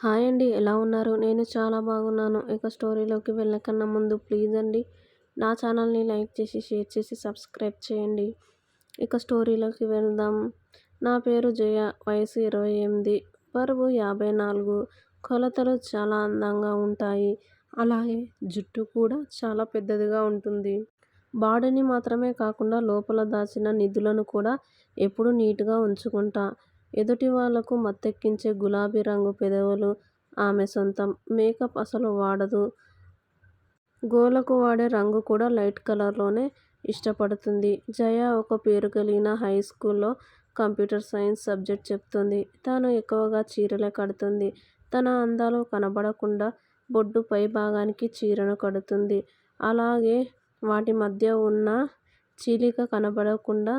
Hi అండి ఎలా ఉన్నారు? నేను చాలా బాగున్నాను. ఇక స్టోరీలోకి వెళ్ళకన్నా ముందు ప్లీజ్ అండి నా ఛానల్ని లైక్ చేసి షేర్ చేసి సబ్స్క్రైబ్ చేయండి. ఇక స్టోరీలోకి వెళ్దాం. నా పేరు జయ వయసు ఇరవై ఎనిమిది. బరువు యాభై నాలుగు. కొలతలు చాలా అందంగా ఉంటాయి. అలాగే జుట్టు కూడా చాలా పెద్దదిగా ఉంటుంది. బాడీని మాత్రమే కాకుండా లోపల దాచిన నిధులను కూడా ఎప్పుడూ నీట్గా ఉంచుకుంటా. ఎదుటి వాళ్ళకు మత్తెక్కించే గులాబీ రంగు పెదవులు ఆమె సొంతం. మేకప్ అసలు వాడదు. గోలకు వాడే రంగు కూడా లైట్ కలర్లోనే ఇష్టపడుతుంది. జయ ఒక పేరుగలిగిన హైస్కూల్లో కంప్యూటర్ సైన్స్ సబ్జెక్ట్ చెప్తుంది. తను ఎక్కువగా చీరలే కడుతుంది. తన అందాలు కనబడకుండా బొడ్డు పైభాగానికి చీరను కడుతుంది. అలాగే వాటి మధ్య ఉన్న చీలిక కనబడకుండా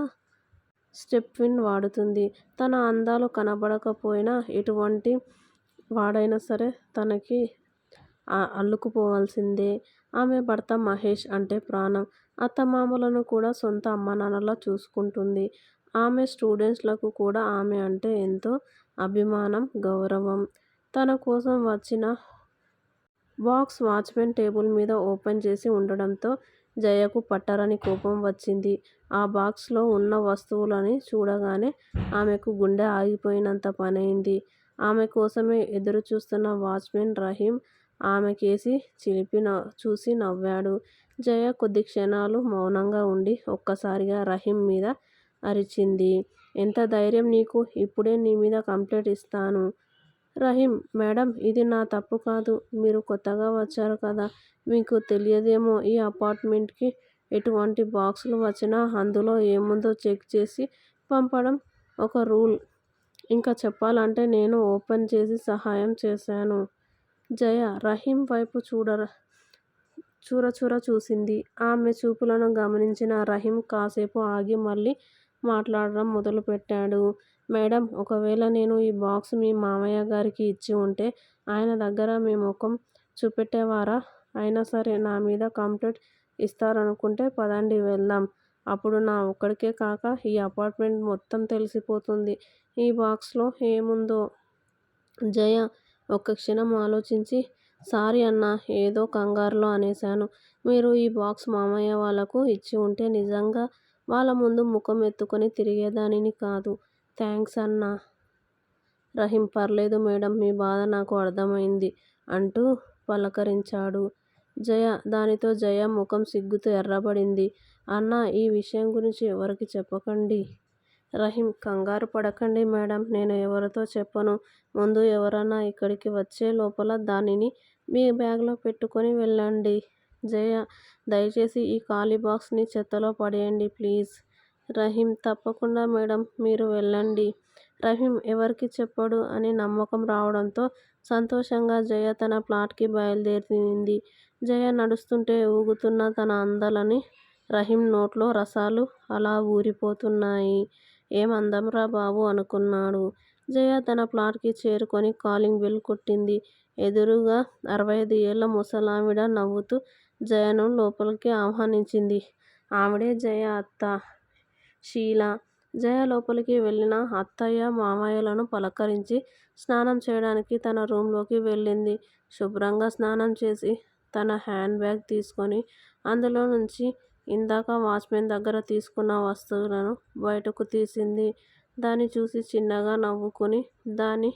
స్టెప్పిన్ వాడుతుంది. తన అందాలు కనబడకపోయినా ఎటువంటి వాడైనా సరే తనకి అల్లుకుపోవాల్సిందే. ఆమె భర్త మహేష్ అంటే ప్రాణం. అత్తమామలను కూడా సొంత అమ్మానాన్నలా చూసుకుంటుంది. ఆమె స్టూడెంట్స్లకు కూడా ఆమె అంటే ఎంతో అభిమానం, గౌరవం. తన కోసం వచ్చిన బాక్స్ వాచ్మెన్ టేబుల్ మీద ఓపెన్ చేసి ఉండడంతో జయకు పట్టరాని కోపం వచ్చింది. ఆ బాక్స్లో ఉన్న వస్తువులని చూడగానే ఆమెకు గుండె ఆగిపోయినంత పనైంది. ఆమె కోసమే ఎదురు చూస్తున్న వాచ్మెన్ రహీం ఆమెకేసి చిలిపి చూసి నవ్వాడు. జయ కొద్ది క్షణాలు మౌనంగా ఉండి ఒక్కసారిగా రహీం మీద అరిచింది. ఎంత ధైర్యం నీకు? ఇప్పుడే నీ మీద కంప్లైంట్ ఇస్తాను. రహీం మేడం ఇది నా తప్పు కాదు. మీరు కొత్తగా వచ్చారు కదా. మీకు తెలియదేమో ఈ అపార్ట్మెంట్కి ఎటువంటి బాక్సులు వచ్చినా అందులో ఏముందో చెక్ చేసి పంపడం ఒక రూల్. ఇంకా చెప్పాలంటే నేను ఓపెన్ చేసి సహాయం చేశాను. జయ రహీం వైపు చురచురా చూసింది. ఆమె చూపులను గమనించిన రహీం కాసేపు ఆగి మళ్ళీ మాట్లాడడం మొదలుపెట్టాడు. మేడం ఒకవేళ నేను ఈ బాక్స్ మీ మామయ్య గారికి ఇచ్చి ఉంటే ఆయన దగ్గర మీ ముఖం చూపెట్టేవారా? అయినా సరే నా మీద కంప్లైంట్ ఇస్తారనుకుంటే పదండి వెళ్దాం. అప్పుడు నా ఒక్కడికే కాక ఈ అపార్ట్మెంట్ మొత్తం తెలిసిపోతుంది ఈ బాక్స్లో ఏముందో. జయ ఒక్క క్షణం ఆలోచించి సారీ అన్న ఏదో కంగారులో అనేశాను. మీరు ఈ బాక్స్ మామయ్య వాళ్ళకు ఇచ్చి ఉంటే నిజంగా వాళ్ళ ముందు ముఖం ఎత్తుకొని తిరిగేదానిని కాదు. థ్యాంక్స్ అన్నా. రహీం పర్లేదు మేడం మీ బాధ నాకు అర్థమైంది అంటూ పలకరించాడు. జయ దానితో జయ ముఖం సిగ్గుతో ఎర్రబడింది. అన్నా ఈ విషయం గురించి ఎవరికి చెప్పకండి. రహీం కంగారు పడకండి మేడం నేను ఎవరితో చెప్పను. ముందు ఎవరన్నా ఇక్కడికి వచ్చే లోపల దానిని మీ బ్యాగ్లో పెట్టుకొని పెట్టుకుని జయ దయచేసి ఈ ఖాళీ బాక్స్ని చెత్తలో పడేయండి ప్లీజ్. రహీం తప్పకుండా మేడమ్ మీరు వెళ్ళండి రహీం ఎవరికి చెప్పడు అని నమ్మకం రావడంతో సంతోషంగా జయ తన ప్లాట్కి బయలుదేరింది. జయ నడుస్తుంటే ఊగుతున్న తన అందాలని రహీం నోట్లో రసాలు అలా ఊరిపోతున్నాయి. ఏం అందంరా బాబు అనుకున్నాడు. జయ తన ప్లాట్కి చేరుకొని కాలింగ్ బెల్ కొట్టింది. ఎదురుగా అరవై ఐదు ఏళ్ళ ముసలావిడ నవ్వుతూ జయను లోపలికి ఆహ్వానించింది. ఆవిడే జయ అత్త షీల. జయ లోపలికి వెళ్ళిన అత్తయ్య, మామయ్యలను పలకరించి స్నానం చేయడానికి తన రూమ్లోకి వెళ్ళింది శుభ్రంగా స్నానం చేసి తన హ్యాండ్ బ్యాగ్ తీసుకొని అందులో నుంచి ఇందాక వాచ్మెన్ దగ్గర తీసుకున్న వస్తువులను బయటకు తీసింది. దాన్ని చూసి చిన్నగా నవ్వుకొని దాని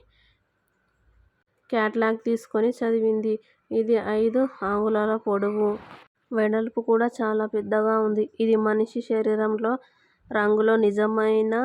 క్యాట్లాగ్ తీసుకొని చదివింది. ఇది ఐదు అంగుళాల పొడవు. వెడల్పు కూడా చాలా పెద్దగా ఉంది. ఇది మనిషి శరీరంలో రంగులో నిజమైన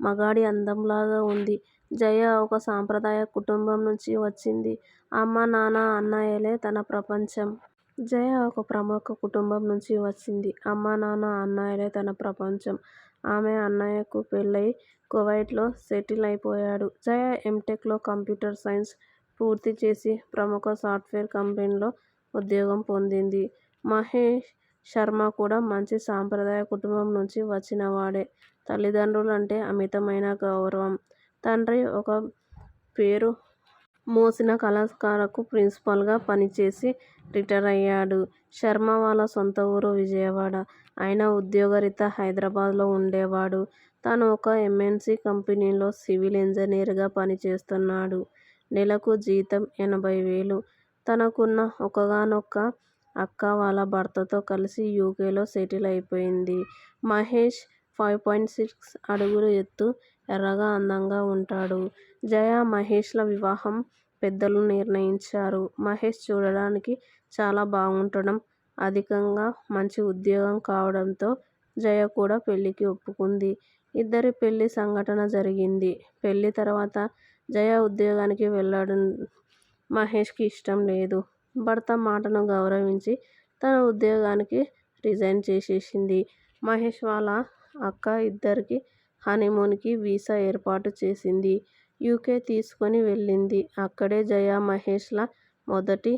మగాడి అందంలాగా ఉంది. జయ ఒక సాంప్రదాయ కుటుంబం నుంచి వచ్చింది. అమ్మ, నాన్న, అన్నయ్యలే తన ప్రపంచం. జయ ఒక ప్రముఖ కుటుంబం నుంచి వచ్చింది. అమ్మ, నాన్న, అన్నయ్యలే తన ప్రపంచం. ఆమె అన్నయ్యకు పెళ్ళై కువైట్లో సెటిల్ అయిపోయాడు. జయ ఎంటెక్లో కంప్యూటర్ సైన్స్ పూర్తి చేసి ప్రముఖ సాఫ్ట్వేర్ కంపెనీలో ఉద్యోగం పొందింది. మహేష్ శర్మ కూడా మంచి సాంప్రదాయ కుటుంబం నుంచి వచ్చినవాడే. తల్లిదండ్రులంటే అమితమైన గౌరవం. తండ్రి ఒక పేరు మోసిన కళాశాలకు ప్రిన్సిపల్గా పనిచేసి రిటైర్ అయ్యాడు శర్మ వాళ్ళ సొంత ఊరు విజయవాడ. ఆయన ఉద్యోగరీత్యా హైదరాబాద్లో ఉండేవాడు. తను ఒక ఎంఎన్సి కంపెనీలో సివిల్ ఇంజనీర్గా పనిచేస్తున్నాడు. నెలకు జీతం ఎనభై వేలు. తనకున్న ఒకగానొక్క అక్క వాళ్ళ భర్తతో కలిసి యూకేలో సెటిల్ అయిపోయింది. మహేష్ ఫైవ్ పాయింట్ సిక్స్ అడుగులు ఎత్తు, ఎర్రగా అందంగా ఉంటాడు. జయ, మహేష్ల వివాహం పెద్దలు నిర్ణయించారు. మహేష్ చూడడానికి చాలా బాగుండటం, అధికంగా మంచి ఉద్యోగం కావడంతో జయ కూడా పెళ్ళికి ఒప్పుకుంది. ఇద్దరి పెళ్ళి సంఘటన జరిగింది. పెళ్ళి తర్వాత జయ ఉద్యోగానికి వెళ్ళడం మహేష్కి ఇష్టం లేదు. భర్త మాటను గౌరవించి తన ఉద్యోగానికి రిజైన్ చేసేసింది. మహేష్ వాళ్ళ అక్క ఇద్దరికీ హనీమూన్కి వీసా ఏర్పాటు చేసింది. యూకే తీసుకొని వెళ్ళింది. అక్కడే జయ, మహేష్ల మొదటి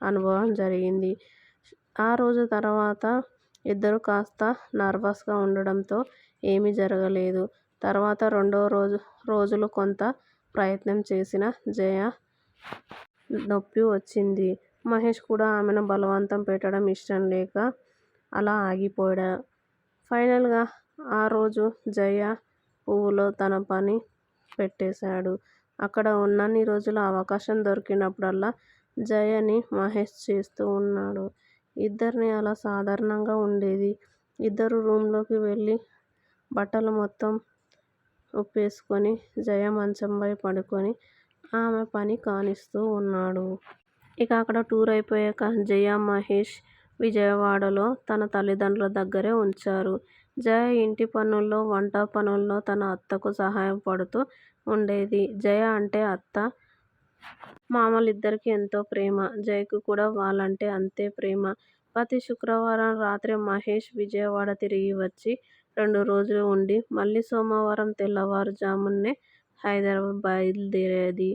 అనుభవం జరిగింది. ఆ రోజు తర్వాత ఇద్దరూ కాస్త నర్వస్గా ఉండడంతో ఏమీ జరగలేదు. తర్వాత రెండు రోజులు కొంత ప్రయత్నం చేసిన జయ నొప్పి వచ్చింది. మహేష్ కూడా ఆమెను బలవంతం పెట్టడం ఇష్టం లేక అలా ఆగిపోయాడు. ఫైనల్గా ఆ రోజు జయ పువ్వులో తన పని పెట్టేశాడు. అక్కడ ఉన్నన్ని రోజులు అవకాశం దొరికినప్పుడల్లా జయని మహేష్ చేస్తూ ఉన్నాడు. ఇద్దరిని అలా సాధారణంగా ఉండేది. ఇద్దరు రూమ్లోకి వెళ్ళి బట్టలు మొత్తం ఉప్పేసుకొని జయ మంచంపై పడుకొని ఆమె పని కానిస్తూ ఉన్నాడు. ఇక అక్కడ టూర్ అయిపోయాక జయ, మహేష్ విజయవాడలో తన తల్లిదండ్రుల దగ్గరే ఉంచారు. జయ ఇంటి పనుల్లో, వంట పనుల్లో తన అత్తకు సహాయపడుతూ ఉండేది. జయ అంటే అత్త మామలిద్దరికీ ఎంతో ప్రేమ. జయకు కూడా వాళ్ళంటే అంతే ప్రేమ. ప్రతి శుక్రవారం రాత్రి మహేష్ విజయవాడ తిరిగి వచ్చి రెండు రోజులు ఉండి మళ్ళీ సోమవారం తెల్లవారుజామునే హైదరాబాద్ బయలుదేరేది.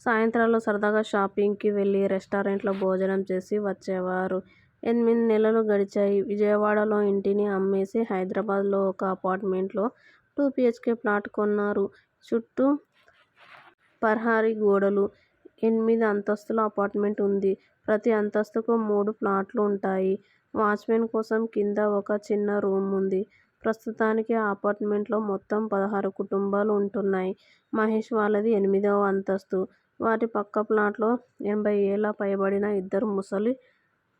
సాయంత్రాలు సరదాగా షాపింగ్కి వెళ్ళి రెస్టారెంట్లో భోజనం చేసి వచ్చేవారు. ఎనిమిది నెలలు గడిచాయి. విజయవాడలో ఇంటిని అమ్మేసి హైదరాబాద్లో ఒక అపార్ట్మెంట్లో టూ బిహెచ్కే ప్లాట్ కొన్నారు. చుట్టూ పర్హారీ గోడలు. ఎనిమిది అంతస్తుల అపార్ట్మెంట్ ఉంది. ప్రతి అంతస్తుకు మూడు ప్లాట్లు ఉంటాయి. వాచ్మెన్ కోసం కింద ఒక చిన్న రూమ్ ఉంది. ప్రస్తుతానికి ఆ అపార్ట్మెంట్లో మొత్తం పదహారు కుటుంబాలు ఉంటున్నాయి. మహేష్ వాళ్ళది ఎనిమిదవ అంతస్తు. వారి పక్క ప్లాట్లో ఎనభై ఏళ్ళ పైబడిన ఇద్దరు ముసలి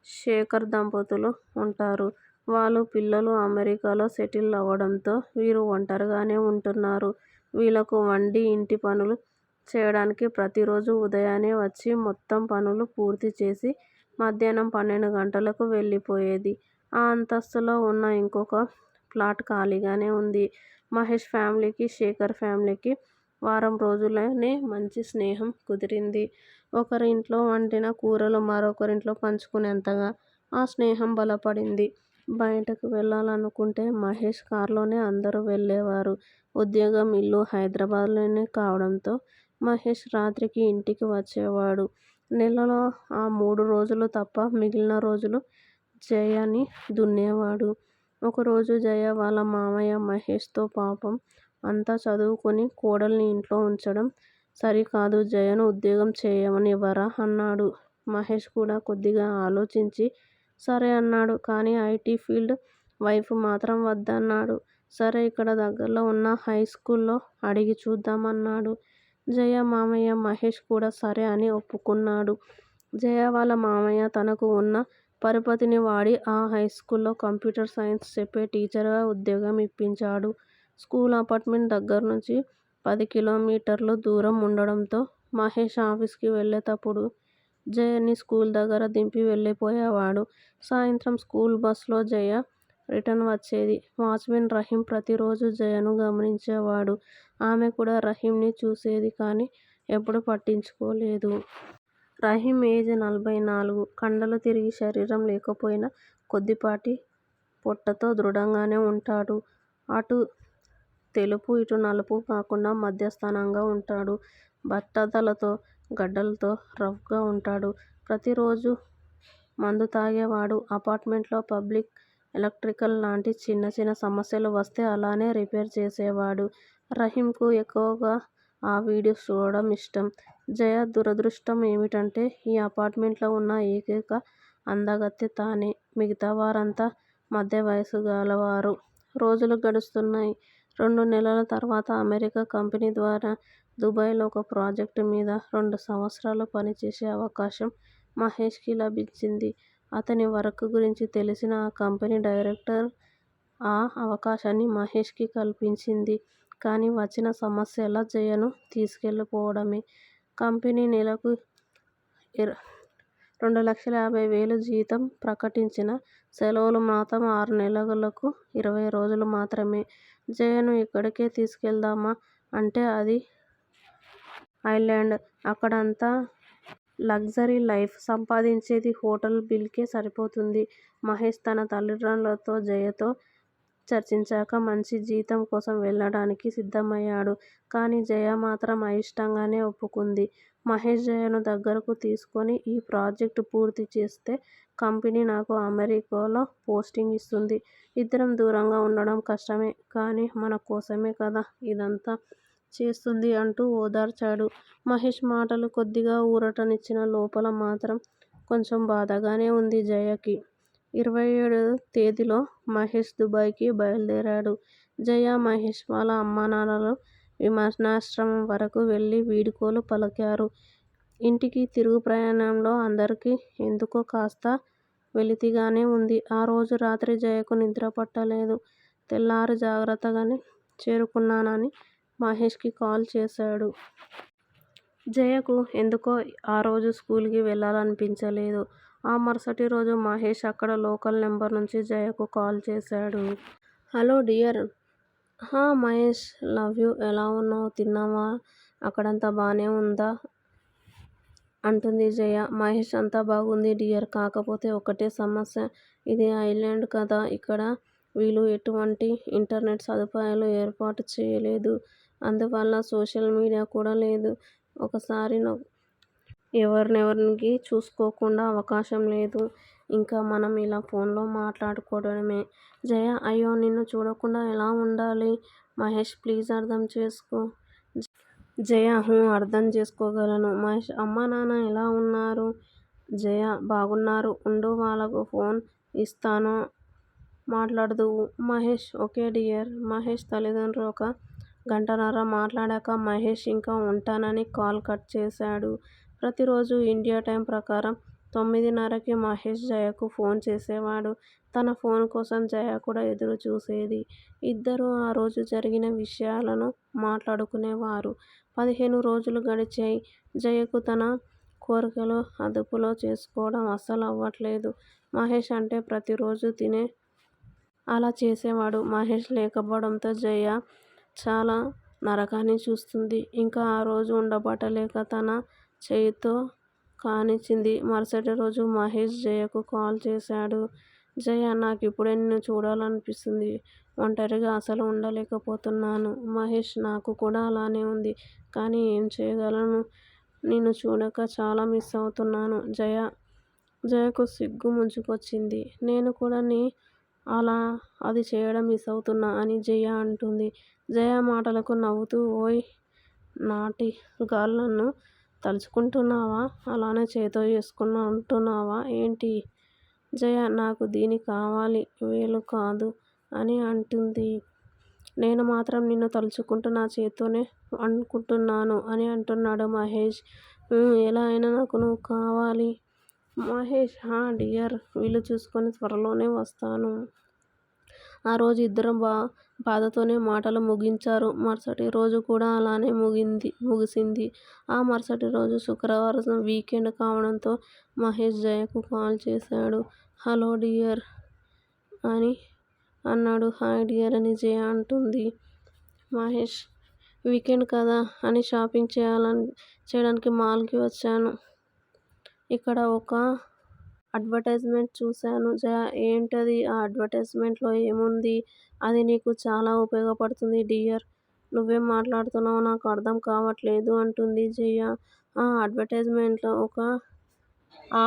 శేఖర్ దంపతులు ఉంటారు. వాళ్ళ పిల్లలు అమెరికాలో సెటిల్ అవ్వడంతో వీరు ఒంటరిగానే ఉంటున్నారు. వీళ్ళకు వండి ఇంటి పనులు చేయడానికి ప్రతిరోజూ ఉదయాన్నే వచ్చి మొత్తం పనులు పూర్తి చేసి మధ్యాహ్నం పన్నెండు గంటలకు వెళ్ళిపోయేది. ఆ అంతస్తులో ఉన్న ఇంకొక ప్లాట్ ఖాళీగానే ఉంది. మహేష్ ఫ్యామిలీకి, శేఖర్ ఫ్యామిలీకి వారం రోజుల్లోనే మంచి స్నేహం కుదిరింది. ఒకరి ఇంట్లో వండిన కూరలు మరొకరింట్లో పంచుకునేంతగా ఆ స్నేహం బలపడింది. బయటకు వెళ్ళాలనుకుంటే మహేష్ కార్లోనే అందరూ వెళ్ళేవారు. ఉద్యోగం, ఇల్లు హైదరాబాద్లోనే కావడంతో మహేష్ రాత్రికి ఇంటికి వచ్చేవాడు. నెలలో ఆ మూడు రోజులు తప్ప మిగిలిన రోజులు జయని దున్నేవాడు. ఒకరోజు జయ వాళ్ళ మామయ్య మహేష్తో పాపం అంతా చదువుకొని కోడల్ని ఇంట్లో ఉంచడం సరికాదు జయను ఉద్యోగం చేయనివ్వరా అన్నాడు. మహేష్ కూడా కొద్దిగా ఆలోచించి సరే అన్నాడు. కానీ ఐటీ ఫీల్డ్ వైపు మాత్రం వద్దన్నాడు. సరే ఇక్కడ దగ్గరలో ఉన్న హై స్కూల్లో అడిగి చూద్దామన్నాడు జయ మామయ్య మహేష్ కూడా సరే అని ఒప్పుకున్నాడు. జయ వాళ్ళ మామయ్య తనకు ఉన్న పరపతిని వాడి ఆ హై స్కూల్లో కంప్యూటర్ సైన్స్ చెప్పే టీచర్గా ఉద్యోగం ఇప్పించాడు. స్కూల్ అపార్ట్మెంట్ దగ్గర నుంచి పది కిలోమీటర్లు దూరం ఉండడంతో మహేష్ ఆఫీస్కి వెళ్ళేటప్పుడు జయని స్కూల్ దగ్గర దింపి వెళ్ళిపోయేవాడు. సాయంత్రం స్కూల్ బస్సులో జయ రిటర్న్ వచ్చేది. వాచ్మెన్ రహీం ప్రతిరోజు జయను గమనించేవాడు. ఆమె కూడా రహీంని చూసేది కానీ ఎప్పుడు పట్టించుకోలేదు. రహీం ఏజ్ నలభై నాలుగు. కండలు తిరిగి శరీరం లేకపోయినా కొద్దిపాటి పొట్టతో దృఢంగానే ఉంటాడు. అటు తెలుపు ఇటు నలుపు కాకుండా మధ్యస్థంగా ఉంటాడు. బట్టతలతో, గడ్డలతో రఫ్గా ఉంటాడు. ప్రతిరోజూ మందు తాగేవాడు. అపార్ట్మెంట్లో పబ్లిక్ ఎలక్ట్రికల్ లాంటి చిన్న చిన్న సమస్యలు వస్తే అలానే రిపేర్ చేసేవాడు. రహీంకు ఎక్కువగా ఆ వీడియోస్ చూడడం ఇష్టం. జయ దురదృష్టం ఏమిటంటే ఈ అపార్ట్మెంట్లో ఉన్న ఏకైక అందగత్తె తానే మిగతా వారంతా వయసు గలవారు. రోజులు గడుస్తున్నాయి. రెండు నెలల తర్వాత అమెరికా కంపెనీ ద్వారా దుబాయ్లో ఒక ప్రాజెక్ట్ మీద రెండు సంవత్సరాలు పనిచేసే అవకాశం మహేష్కి లభించింది. అతని వర్క్ గురించి తెలిసిన ఆ కంపెనీ డైరెక్టర్ ఆ అవకాశాన్ని మహేష్కి కల్పించింది. కానీ వచ్చిన సమస్యలా జయను తీసుకెళ్ళిపోవడమే. కంపెనీ నెలకు రెండు లక్షల యాభై వేలు జీతం ప్రకటించినా సెలవులు మాత్రం ఆరు నెలలకు ఇరవై రోజులు మాత్రమే. జయను ఇక్కడికే తీసుకెళ్దామా అంటే అది ఐలాండ్. అక్కడంతా లగ్జరీ లైఫ్. సంపాదించేది హోటల్ బిల్కే సరిపోతుంది. మహేష్ తన తల్లిదండ్రులతో జయతో చర్చించాక మంచి జీతం కోసం వెళ్ళడానికి సిద్ధమయ్యాడు. కానీ జయ మాత్రం అయిష్టంగానే ఒప్పుకుంది. మహేష్ జయను దగ్గరకు తీసుకొని ఈ ప్రాజెక్ట్ పూర్తి చేస్తే కంపెనీ నాకు అమెరికాలో పోస్టింగ్ ఇస్తుంది. ఇద్దరం దూరంగా ఉండడం కష్టమే కానీ మన కోసమే కదా ఇదంతా చేస్తుంది అంటూ ఓదార్చాడు. మహేష్ మాటలు కొద్దిగా ఊరటనిచ్చిన లోపల మాత్రం కొంచెం బాధగానే ఉంది జయకి. ఇరవై ఏడు తేదీలో మహేష్ దుబాయ్కి బయలుదేరాడు. జయ, మహేష్ వాళ్ళ అమ్మానాన్నలు విమానాశ్రయం వరకు వెళ్ళి వీడ్కోలు పలికారు. ఇంటికి తిరుగు ప్రయాణంలో అందరికీ ఎందుకో కాస్త వెలితిగానే ఉంది. ఆ రోజు రాత్రి జయకు నిద్ర పట్టలేదు. తెల్లారి జాగ్రత్తగానే చేరుకున్నానని మహేష్కి కాల్ చేశాడు. జయకు ఎందుకో ఆ రోజు స్కూల్కి వెళ్ళాలనిపించలేదు. ఆ మరుసటి రోజు మహేష్ అక్కడ లోకల్ నెంబర్ నుంచి జయకు కాల్ చేశాడు. హలో డియర్ హా మహేష్ లవ్ యూ ఎలా ఉన్నావు తిన్నావా అక్కడంతా బాగానే ఉందా? అంటుంది జయ. మహేష్ అంతా బాగుంది డియర్ కాకపోతే ఒకటే సమస్య ఇది ఐలాండ్ కదా ఇక్కడ వీళ్ళు ఎటువంటి ఇంటర్నెట్ సదుపాయాలు ఏర్పాటు చేయలేదు. అందువల్ల సోషల్ మీడియా కూడా లేదు. ఒకసారి ఎవరినెవరికి చూసుకోకుండా అవకాశం లేదు. ఇంకా మనం ఇలా ఫోన్లో మాట్లాడుకోవడమే. జయ అయ్యో నిన్ను చూడకుండా ఎలా ఉండాలి మహేష్ ప్లీజ్ అర్థం చేసుకో. జయ హూ అర్థం చేసుకోగలను మహేష్ అమ్మ నాన్న ఎలా ఉన్నారు? జయ బాగున్నారు ఉండు వాళ్ళకు ఫోన్ ఇస్తాను మాట్లాడదు మహేష్ ఓకే డియర్ మహేష్ తల్లిదండ్రులు ఒక గంటన్నర మాట్లాడాక మహేష్ ఇంకా ఉంటానని కాల్ కట్ చేశాడు. ప్రతిరోజు ఇండియా టైం ప్రకారం తొమ్మిదిన్నరకి మహేష్ జయకు ఫోన్ చేసేవాడు. తన ఫోన్ కోసం జయ కూడా ఎదురు చూసేది. ఇద్దరూ ఆ రోజు జరిగిన విషయాలను మాట్లాడుకునేవారు. పదిహేను రోజులు గడిచాయి. జయకు తన కోరికలు అదుపులో చేసుకోవడం అస్సలు అవ్వట్లేదు. మహేష్ అంటే ప్రతిరోజు తినే అలా చేసేవాడు. మహేష్ లేకపోవడంతో జయ చాలా నరకాన్ని చూస్తుంది ఇంకా ఆ రోజు ఉండబట్టలేక తన చేయితో కానిచ్చింది. మరుసటి రోజు మహేష్ జయకు కాల్ చేశాడు. జయ నాకు ఇప్పుడే నిన్ను చూడాలనిపిస్తుంది ఒంటరిగా అసలు ఉండలేకపోతున్నాను మహేష్ నాకు కూడా అలానే ఉంది. కానీ ఏం చేయగలను నిన్ను చూడక చాలా మిస్ అవుతున్నాను జయ జయకు సిగ్గు ముంచుకొచ్చింది. నేను కూడా నీ అలా అది చేయడం మిస్ అవుతున్నా అని జయ అంటుంది జయ మాటలకు నవ్వుతూ ఓయ్ నాటి గాళ్ళను తలుచుకుంటున్నావా? అలానే చేత్తో చేసుకుంటున్నావా ఏంటి? జయ నాకు దీని కావాలి వేలు కాదు అని అంటుంది నేను మాత్రం నిన్ను తలుచుకుంటూ నా చేత్తోనే అనుకుంటున్నాను అని అంటున్నాడు మహేష్. ఎలా అయినా నాకు నువ్వు కావాలి. మహేష్ హా డియర్ వీలు చూసుకొని త్వరలోనే వస్తాను. ఆ రోజు ఇద్దరూ బాధతోనే మాటలు ముగించారు. మరుసటి రోజు కూడా అలానే ముగింది ముగిసింది. ఆ మరుసటి రోజు శుక్రవారం వీకెండ్ కావడంతో మహేష్ జయకు కాల్ చేశాడు. హలో డియర్ అని అన్నాడు. హాయ్ డియర్ అని జయ అంటోంది. మహేష్ వీకెండ్ కదా అని షాపింగ్ చేయడానికి మాల్కి వచ్చాను. ఇక్కడ ఒక అడ్వర్టైజ్ మెంట్ చూశాను జయ ఏంటది ఆ అడ్వర్టైజ్ మెంట్లో ఏముంది? అది నీకు చాలా ఉపయోగపడుతుంది డియర్ నువ్వేం మాట్లాడుతున్నావో నాకు అర్థం కావట్లేదు అంటోంది జయ. ఆ అడ్వర్టైజ్ మెంట్లో ఒక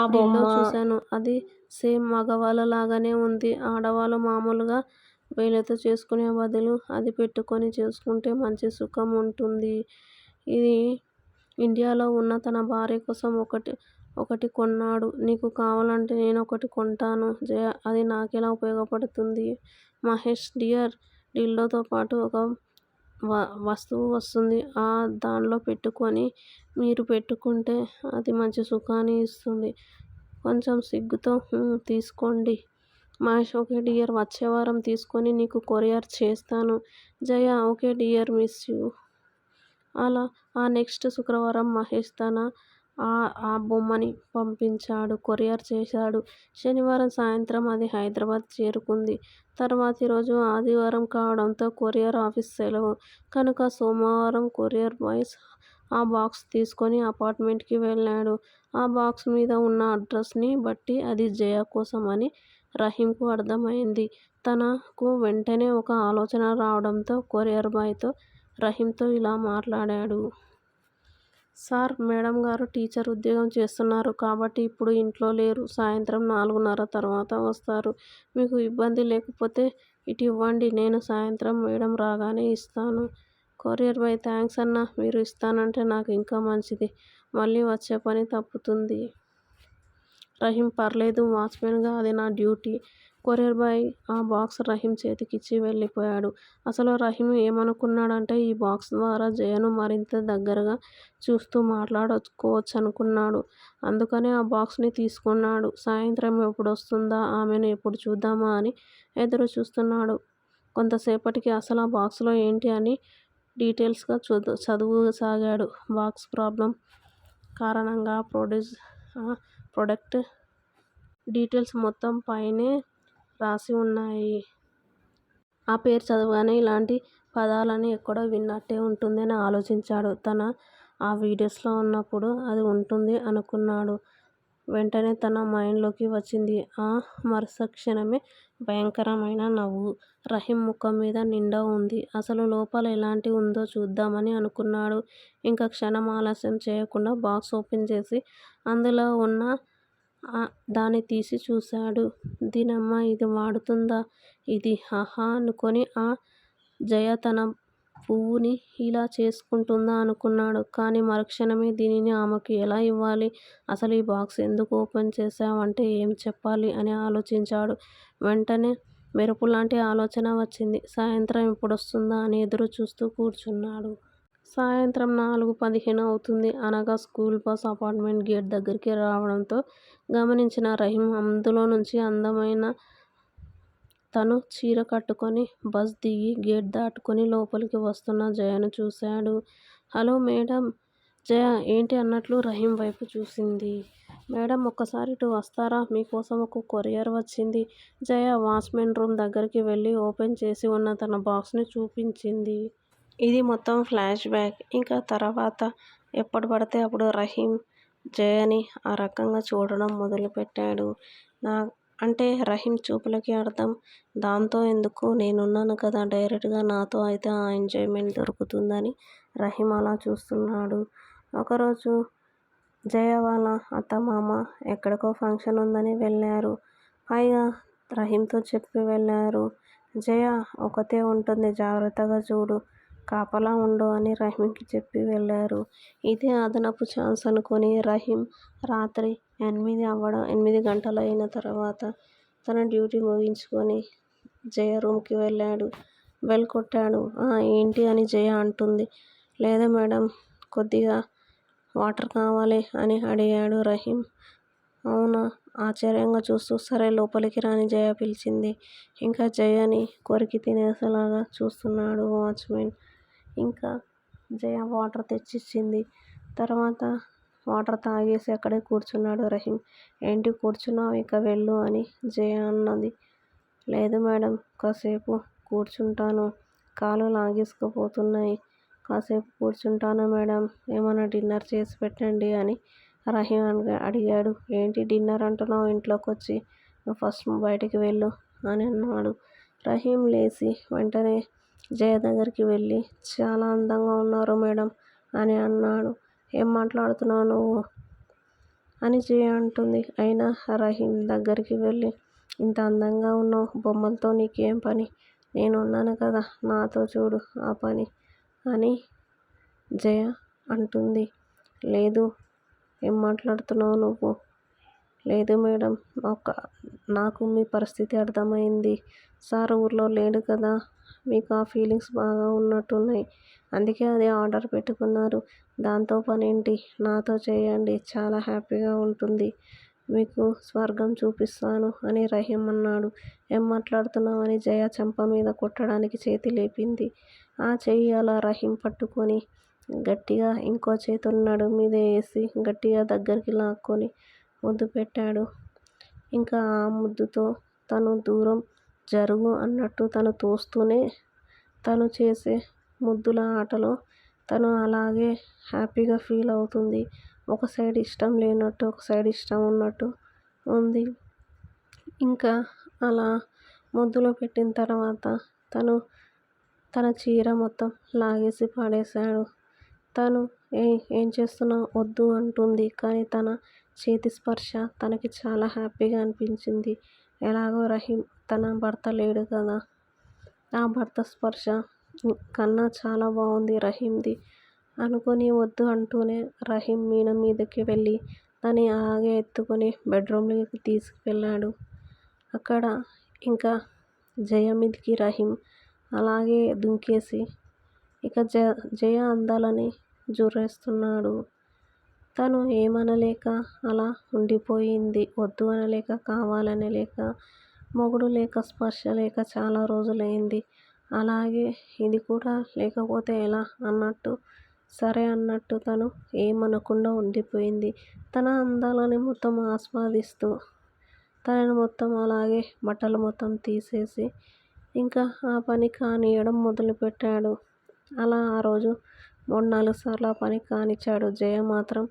డిల్డో చూశాను. అది సేమ్ మగవాళ్ళ లాగానే ఉంది. ఆడవాళ్ళు మామూలుగా వేలితో చేసుకునే బదులు అది పెట్టుకుని చేసుకుంటే మంచి సుఖం ఉంటుంది. ఇది ఇండియాలో ఉన్న తన భార్య కోసం ఒకటి ఒకటి కొన్నాడు. నీకు కావాలంటే నేను ఒకటి కొంటాను. జయ అది నాకెలా ఉపయోగపడుతుంది? మహేష్ డియర్ డిల్డోతో పాటు ఒక వ వస్తువు వస్తుంది. ఆ దానిలో పెట్టుకొని మీరు పెట్టుకుంటే అది మంచి సుఖాన్ని ఇస్తుంది. కొంచెం సిగ్గుతో తీసుకోండి. మహేష్ ఓకే డియర్ వచ్చే వారం తీసుకొని నీకు కొరియర్ చేస్తాను. Jaya okay dear miss you. అలా ఆ నెక్స్ట్ శుక్రవారం మహేష్ తన ఆ బొమ్మని పంపించాడు కొరియర్ చేశాడు. శనివారం సాయంత్రం అది హైదరాబాద్ చేరుకుంది. తర్వాతి రోజు ఆదివారం కావడంతో కొరియర్ ఆఫీస్ సెలవు. కనుక సోమవారం కొరియర్ బాయ్స్ ఆ బాక్స్ తీసుకొని అపార్ట్మెంట్కి వెళ్ళాడు. ఆ బాక్స్ మీద ఉన్న అడ్రస్ని బట్టి అది జయ కోసం అని రహీంకు అర్థమైంది. తనకు వెంటనే ఒక ఆలోచన రావడంతో కొరియర్ బాయ్తో రహీంతో ఇలా మాట్లాడాడు. సార్ మేడం గారు టీచర్ ఉద్యోగం చేస్తున్నారు కాబట్టి ఇప్పుడు ఇంట్లో లేరు. సాయంత్రం నాలుగున్నర తర్వాత వస్తారు. మీకు ఇబ్బంది లేకపోతే ఇటు ఇవ్వండి. నేను సాయంత్రం మేడం రాగానే ఇస్తాను. కొరియర్ బై థ్యాంక్స్ అన్న. మీరు ఇస్తానంటే నాకు ఇంకా మంచిది. మళ్ళీ వచ్చే పని తప్పుతుంది. రహీం పర్లేదు. వాచ్మెన్గా అది నా డ్యూటీ. కొరియర్ బాయ్ ఆ బాక్స్ రహీం చేతికిచ్చి వెళ్ళిపోయాడు. అసలు రహీం ఏమనుకున్నాడంటే ఈ బాక్స్ ద్వారా జయను మరింత దగ్గరగా చూస్తూ మాట్లాడుకోవచ్చనుకున్నాడు. అందుకనే ఆ బాక్స్ని తీసుకున్నాడు. సాయంత్రం ఎప్పుడు వస్తుందా ఆమెను ఎప్పుడు చూద్దామా అని ఎదురు చూస్తున్నాడు కొంతసేపటికి అసలు ఆ బాక్స్లో ఏంటి అని డీటెయిల్స్గా చదువు చదువుసాగాడు. బాక్స్ ప్రాబ్లం కారణంగా ప్రొడ్యూస్ ప్రొడక్ట్ డీటెయిల్స్ మొత్తం పైనే రాసి ఉన్నాయి. ఆ పేరు చదవగానే ఇలాంటి పదాలని ఎక్కడో విన్నట్టే ఉంటుందని ఆలోచించాడు. తన ఆ వీడియోస్లో ఉన్నప్పుడు అది ఉంటుంది అనుకున్నాడు. వెంటనే తన మైండ్లోకి వచ్చింది. ఆ మరుసక్షణమే భయంకరమైన నవ్వు. రహీం ముఖం మీద నిండా ఉంది. అసలు లోపల ఎలాంటి ఉందో చూద్దామని అనుకున్నాడు. ఇంకా క్షణం ఆలస్యం చేయకుండా బాక్స్ ఓపెన్ చేసి అందులో ఉన్న దాన్ని తీసి చూశాడు. దీనమ్మ ఇది వాడుతుందా? ఇది హహా అనుకొని ఆ జయ తన పువ్వుని ఇలా చేసుకుంటుందా అనుకున్నాడు. కానీ మరుక్షణమే దీనిని ఆమెకు ఎలా ఇవ్వాలి? అసలు ఈ బాక్స్ ఎందుకు ఓపెన్ చేశావంటే ఏం చెప్పాలి? అని ఆలోచించాడు. వెంటనే మెరుపు లాంటి ఆలోచన వచ్చింది. సాయంత్రం ఎప్పుడొస్తుందా అని ఎదురు చూస్తూ కూర్చున్నాడు. సాయంత్రం నాలుగు పదిహేను అవుతుంది. అనగా స్కూల్ బస్ అపార్ట్మెంట్ గేట్ దగ్గరికి రావడంతో గమనించిన రహీం అందులో నుంచి అందమైన తను చీర కట్టుకొని బస్ దిగి గేట్ దాటుకొని లోపలికి వస్తున్న జయను చూశాడు. హలో మేడం జయ ఏంటి అన్నట్లు రహీం వైపు చూసింది. మేడం ఒక్కసారి ఇటు వస్తారా? మీకోసం ఒక కొరియర్ వచ్చింది. జయ వాచ్మెన్ రూమ్ దగ్గరికి వెళ్ళి ఓపెన్ చేసి ఉన్న తన బాక్స్ని చూపించింది. ఇది మొత్తం ఫ్లాష్ బ్యాక్. ఇంకా తర్వాత ఎప్పుడు పడితే అప్పుడు రహీం జయని ఆ రకంగా చూడడం మొదలుపెట్టాడు. నా అంటే రహీం చూపులకి అర్థం దాంతో ఎందుకు నేనున్నాను కదా డైరెక్ట్గా నాతో అయితే ఆ ఎంజాయ్మెంట్ దొరుకుతుందని రహీం అలా చూస్తున్నాడు. ఒకరోజు జయ వాళ్ళ అత్త మామ ఎక్కడికో ఫంక్షన్ ఉందని వెళ్ళారు. పైగా రహీంతో చెప్పి వెళ్ళారు జయ ఒకతే ఉంటుంది జాగ్రత్తగా చూడు కాపలా ఉండు అని రహీంకి చెప్పి వెళ్ళారు. ఇదే అదనపు ఛాన్స్ అనుకొని రహీం రాత్రి ఎనిమిది అవ్వడం ఎనిమిది గంటలు అయిన తర్వాత తన డ్యూటీ ముగించుకొని జయ రూమ్కి వెళ్ళాడు. బెల్ కొట్టాడు. ఏంటి అని జయ అంటుంది. లేదా మేడం కొద్దిగా వాటర్ కావాలి అని అడిగాడు రహీం. అవునా ఆశ్చర్యంగా చూస్తూ సరే లోపలికి రాని జయ పిలిచింది. ఇంకా జయని కొరికి తినేసేలాగా చూస్తున్నాడు వాచ్మెన్. ఇంకా జయ వాటర్ తెచ్చిచ్చింది. తర్వాత వాటర్ తాగేసి అక్కడే కూర్చున్నాడు రహీం. ఏంటి కూర్చున్నావు ఇక వెళ్ళు అని జయ అన్నది. లేదు మేడం కాసేపు కూర్చుంటాను. కాలు లాగేసుకుపోతున్నాయి. కాసేపు కూర్చుంటాను మేడం ఏమైనా డిన్నర్ చేసి పెట్టండి అని రహీం అడిగాడు. ఏంటి డిన్నర్ అంటున్నావు ఇంట్లోకి వచ్చి నువ్వు ఫస్ట్ బయటికి వెళ్ళు అని అన్నాడు. రహీం లేచి వెంటనే జయ దగ్గరికి వెళ్ళి చాలా అందంగా ఉన్నారు మేడం అని అన్నాడు. ఏం మాట్లాడుతున్నావు నువ్వు? అని జయ అంటుంది. అయినా రహీం దగ్గరికి వెళ్ళి ఇంత అందంగా ఉన్నావు బొమ్మలతో నీకేం పని? నేను ఉన్నాను కదా నాతో చూడు ఆ పని అని జయ అంటుంది. లేదు ఏం మాట్లాడుతున్నావు నువ్వు? లేదు మేడం ఒక నాకు మీ పరిస్థితి అర్థమైంది. సార్ ఊర్లో లేడు కదా మీకు ఆ ఫీలింగ్స్ బాగా ఉన్నట్టున్నాయి. అందుకే అది ఆర్డర్ పెట్టుకున్నారు. దాంతో పనేంటి? నాతో చేయండి. చాలా హ్యాపీగా ఉంటుంది. మీకు స్వర్గం చూపిస్తాను అని రహీం అన్నాడు. ఏం మాట్లాడుతున్నావని జయ చెంప మీద కొట్టడానికి చేతి లేపింది. ఆ చెయ్యి అలా రహీం పట్టుకొని గట్టిగా ఇంకో చేతులు ఉన్నాడు మీద వేసి గట్టిగా దగ్గరికి లాక్కొని ముద్దు పెట్టాడు. ఇంకా ఆ ముద్దుతో తను దూరం జరుగు అన్నట్టు తను తోస్తూనే తను చేసే ముద్దుల ఆటలో తను అలాగే హ్యాపీగా ఫీల్ అవుతుంది. ఒక సైడ్ ఇష్టం లేనట్టు ఒక సైడ్ ఇష్టం ఉన్నట్టు ఉంది. ఇంకా అలా ముద్దులో పెట్టిన తర్వాత తను తన చీర మొత్తం లాగేసి పాడేశాడు. తను ఏ ఏం చేస్తున్నావు? వద్దు అంటుంది. కానీ తన చేతి స్పర్శ తనకి చాలా హ్యాపీగా అనిపించింది. ఎలాగో రహీం తన భర్త లేడు కదా. ఆ భర్త స్పర్శ. కన్నా చాలా బాగుంది రహీంది అనుకొని వద్దు అంటూనే రహీం మీన మీదకి వెళ్ళి తని అలాగే ఎత్తుకొని బెడ్రూమ్లోకి తీసుకువెళ్ళాడు. అక్కడ ఇంకా జయ మీదకి రహీం అలాగే దుంకేసి ఇక జ జయ అందాలని జుర్రేస్తున్నాడు. తను ఏమనలేక అలా ఉండిపోయింది. వద్దు అనలేక కావాలనలేక మొగుడు లేక స్పర్శ లేక చాలా రోజులైంది. అలాగే ఇది కూడా లేకపోతే ఎలా అన్నట్టు సరే అన్నట్టు తను ఏమనకుండా ఉండిపోయింది. తన అందాలని మొత్తం ఆస్వాదిస్తూ తనని మొత్తం అలాగే బట్టలు మొత్తం తీసేసి ఇంకా ఆ పని కానియడం మొదలుపెట్టాడు. అలా ఆ రోజు మూడు నాలుగు సార్లు ఆ పని కానిచ్చాడు. జయ మాత్రం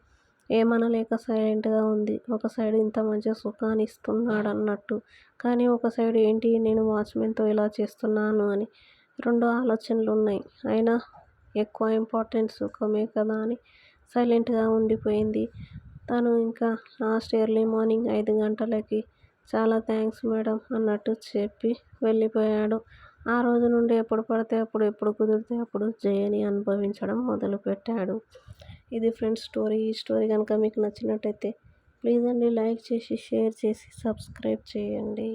ఏమనలేక సైలెంట్గా ఉంది. ఒక సైడ్ ఇంత మంచిగా సుఖాన్ని ఇస్తున్నాడు అన్నట్టు కానీ ఒక సైడ్ ఏంటి నేను వాచ్మెన్తో ఇలా చేస్తున్నాను అని రెండు ఆలోచనలు ఉన్నాయి అయినా ఎక్కువ ఇంపార్టెంట్ సుఖమే కదా అని సైలెంట్గా ఉండిపోయింది. తను ఇంకా లాస్ట్ ఎర్లీ మార్నింగ్ ఐదు గంటలకి చాలా థ్యాంక్స్ మేడం అన్నట్టు చెప్పి వెళ్ళిపోయాడు. ఆ రోజు నుండి ఎప్పుడు పడితే అప్పుడు ఎప్పుడు కుదిరితే అప్పుడు జయని అనుభవించడం మొదలుపెట్టాడు. ఇది ఫ్రెండ్స్ స్టోరీ. ఈ స్టోరీ కనుక మీకు నచ్చినట్టయితే ప్లీజ్ అండి లైక్ చేసి షేర్ చేసి సబ్స్క్రైబ్ చేయండి.